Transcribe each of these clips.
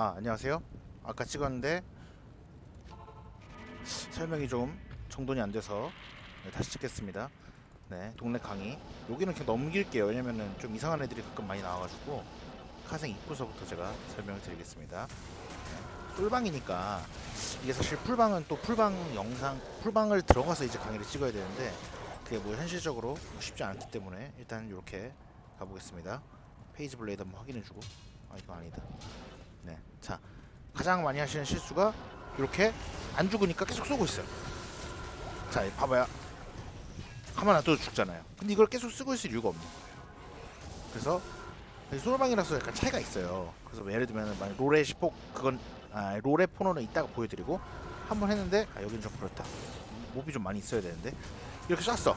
아 안녕하세요. 아까 찍었는데 설명이 좀 정돈이 안 돼서 네, 다시 찍겠습니다. 네, 동네 강의. 여기는 그냥 넘길게요. 왜냐면은 좀 이상한 애들이 가끔 많이 나와가지고 카생 입구서부터 제가 설명을 드리겠습니다. 네, 꿀방이니까 이게 사실 풀방은 또 풀방 영상, 풀방을 들어가서 이제 강의를 찍어야 되는데 그게 뭐 현실적으로 쉽지 않기 때문에 일단 이렇게 가보겠습니다. 페이지 블레이드 한번 확인해주고 아 이거 아니다. 네, 자 가장 많이 하시는 실수가 이렇게 안 죽으니까 계속 쏘고 있어요. 자, 이 봐봐요. 가만 놔둬도 죽잖아요. 근데 이걸 계속 쓰고 있을 이유가 없는 거예요. 그래서 소로방이라서 약간 차이가 있어요. 그래서 뭐 예를 들면 만약 롤의 시폭 그건 아, 롤의 포노는 이따가 보여드리고 한 번 했는데 아 여긴 좀 그렇다. 몹이 좀 많이 있어야 되는데 이렇게 쐈어.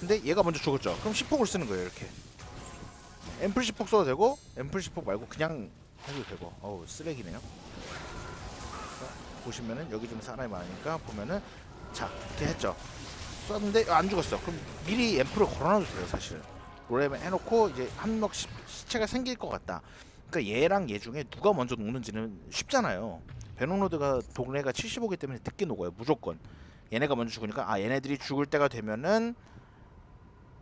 근데 얘가 먼저 죽었죠. 그럼 시폭을 쓰는 거예요. 이렇게 앰플 시폭 써도 되고 앰플 시폭 말고 그냥 해도 되고 어우 쓰레기네요. 자, 보시면은 여기 좀 사람이 많으니까 보면은 자 이렇게 했죠. 쐈는데 안 죽었어. 그럼 미리 앰플을 걸어놔도 돼요 사실. 롤레면 해놓고 이제 한명 시체가 생길 것 같다. 그러니까 얘랑 얘 중에 누가 먼저 녹는지는 쉽잖아요. 베노노드가 동네가 75기 때문에 늦게 녹아요 무조건. 얘네가 먼저 죽으니까 아 얘네들이 죽을 때가 되면은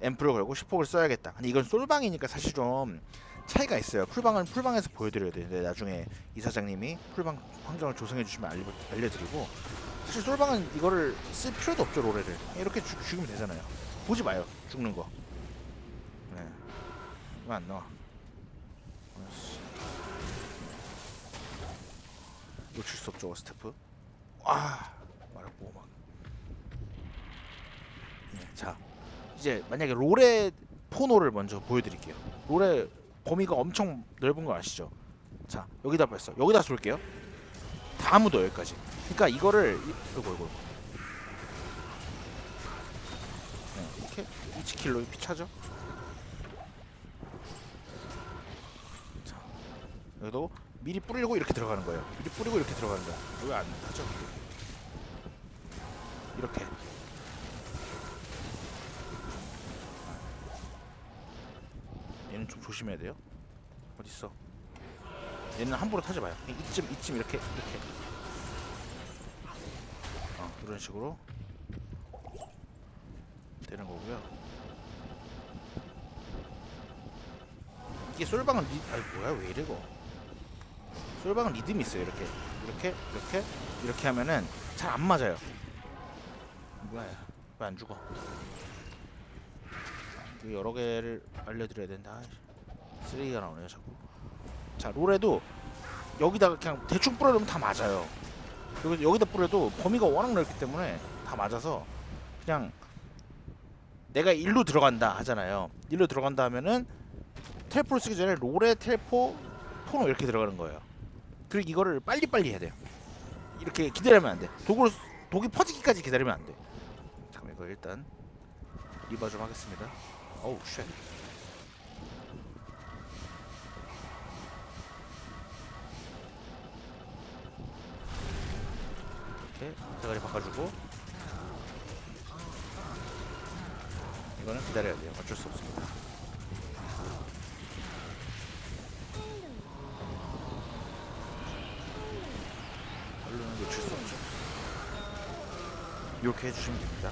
앰플을 걸고 슈폭을 써야겠다. 근데 이건 솔방이니까 사실 좀 차이가 있어요. 풀방은 풀방에서 보여드려야 되는데 나중에 이사장님이 풀방 환경을 조성해 주시면 알려, 알려드리고 사실 솔방은 이거를 쓸 필요도 없죠 로레를 이렇게 죽, 죽이면 되잖아요. 보지 마요 죽는 거. 네. 왜 안? 아이씨. 놓칠 수 없죠 스태프. 와 말하고 막. 네, 자 이제 만약에 롤의 포노를 먼저 보여드릴게요. 롤의 범위가 엄청 넓은 거 아시죠? 자 여기다 뺐어. 여기다 쏠게요. 다 묻어 여기까지. 그러니까 이거를 이- 이거 이거. 네, 이렇게 2킬로 피차죠. 자 여기도 미리 뿌리고 이렇게 들어가는 거예요. 미리 뿌리고 이렇게 들어가는 거야. 왜안 타죠? 이렇게. 얘는 좀 조심해야 돼요. 어디 있어? 얘는 함부로 타지 마요. 이쯤 이쯤 이렇게 이렇게. 어 이런 식으로 되는 거고요. 이게 솔방은 리... 아니 뭐야 왜 이래고? 솔방은 리듬이 있어요. 이렇게 이렇게 이렇게 이렇게 하면은 잘 안 맞아요. 뭐야 왜 안 죽어? 그 여러 개를 알려드려야 된다. 쓰레기가 나오네요 자꾸. 자 롤에도 여기다가 그냥 대충 뿌려놓으면 다 맞아요. 여기 여기다 뿌려도 범위가 워낙 넓기 때문에 다 맞아서 그냥 내가 일로 들어간다 하잖아요. 일로 들어간다 하면은 텔포를 쓰기 전에 롤에 텔포 포노 이렇게 들어가는 거예요. 그리고 이거를 빨리빨리 해야 돼요. 이렇게 기다리면 안 돼. 독을 독이 퍼지기까지 기다리면 안 돼. 잠깐 이거 일단 리바 좀 하겠습니다. 어우 쉣. 이렇게 대가리 바꿔주고 이거는 기다려야 돼요. 어쩔 수 없습니다. 얼른 놓칠 수 없죠. 이렇게 해주시면 됩니다.